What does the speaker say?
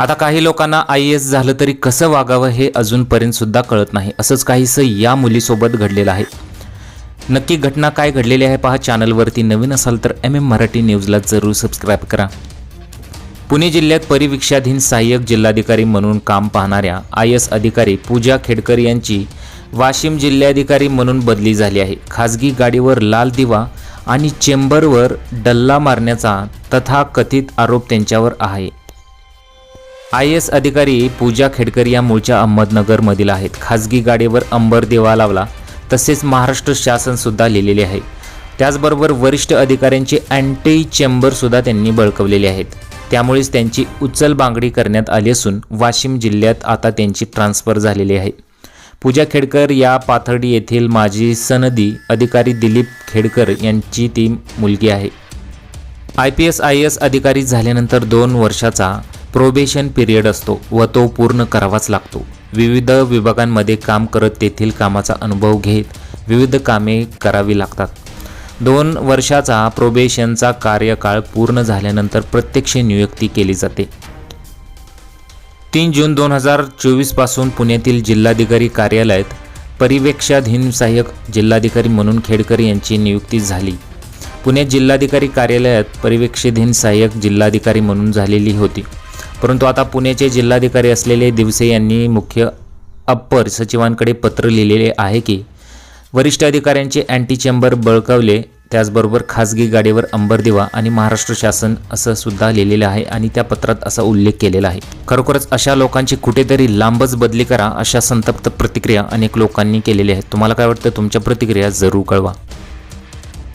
आता काही लोकांना आय एस झालं तरी कसं वागावं हे अजूनपर्यंत सुद्धा कळत नाही. असंच काहीसं या मुलीसोबत घडलेलं आहे. नक्की घटना काय घडलेली आहे पहा चॅनलवरती नवीन असाल तर एम एम मराठी न्यूजला जरूर सबस्क्राईब करा. पुणे जिल्ह्यात परिवीक्षाधीन सहाय्यक जिल्हाधिकारी म्हणून काम पाहणाऱ्या आय एस अधिकारी पूजा खेडकर यांची वाशिम जिल्हाधिकारी म्हणून बदली झाली आहे. खाजगी गाडीवर लाल दिवा आणि चेंबरवर डल्ला मारण्याचा तथाकथित आरोप त्यांच्यावर आहे. आय एस अधिकारी पूजा खेडकर या मूळच्या अहमदनगरमधील आहेत. खाजगी गाडीवर अंबर देवा लावला तसेच महाराष्ट्र शासनसुद्धा लिहिलेले आहे. त्याचबरोबर वरिष्ठ अधिकाऱ्यांचे अँटी चेंबरसुद्धा त्यांनी बळकवलेले आहेत. त्यामुळेच त्यांची उचल बांगडी करण्यात आली असून वाशिम जिल्ह्यात आता त्यांची ट्रान्सफर झालेली आहे. पूजा खेडकर या पाथर्डी येथील माजी सनदी अधिकारी दिलीप खेडकर यांची ती मुलगी आहे. I P S I S अधिकारी झाल्यानंतर दोन वर्षाचा प्रोबेशन पिरियड असतो व तो पूर्ण करावाच लागतो. विविध विभागांमध्ये काम करत तेथील कामाचा अनुभव घेत विविध कामे करावी लागतात. दोन वर्षाचा प्रोबेशनचा कार्यकाळ पूर्ण झाल्यानंतर प्रत्यक्ष नियुक्ती केली जाते. तीन जून दोन हजार चोवीसपासून पुण्यातील जिल्हाधिकारी कार्यालयात परिवेक्षाधीन सहाय्यक जिल्हाधिकारी म्हणून खेडकर यांची नियुक्ती झाली. पुण्यात जिल्हाधिकारी कार्यालयात परिवेक्षाधीन सहाय्यक जिल्हाधिकारी म्हणून झालेली होती. परंतु आता पुण्याचे जिल्हाधिकारी असलेले दिवसे यांनी मुख्य अप्पर सचिवांकडे पत्र लिहिलेले आहे की वरिष्ठ अधिकाऱ्यांचे अँटी चेंबर बळकावले त्याचबरोबर खाजगी गाडीवर अंबर दिवा आणि महाराष्ट्र शासन असं सुद्धा लिहिलेलं आहे आणि त्या पत्रात असा उल्लेख केलेला आहे. खरोखरच अशा लोकांची कुठेतरी लांबच बदली करा अशा संतप्त प्रतिक्रिया अनेक लोकांनी केलेल्या आहेत. तुम्हाला काय वाटतं? तुमच्या प्रतिक्रिया जरूर कळवा.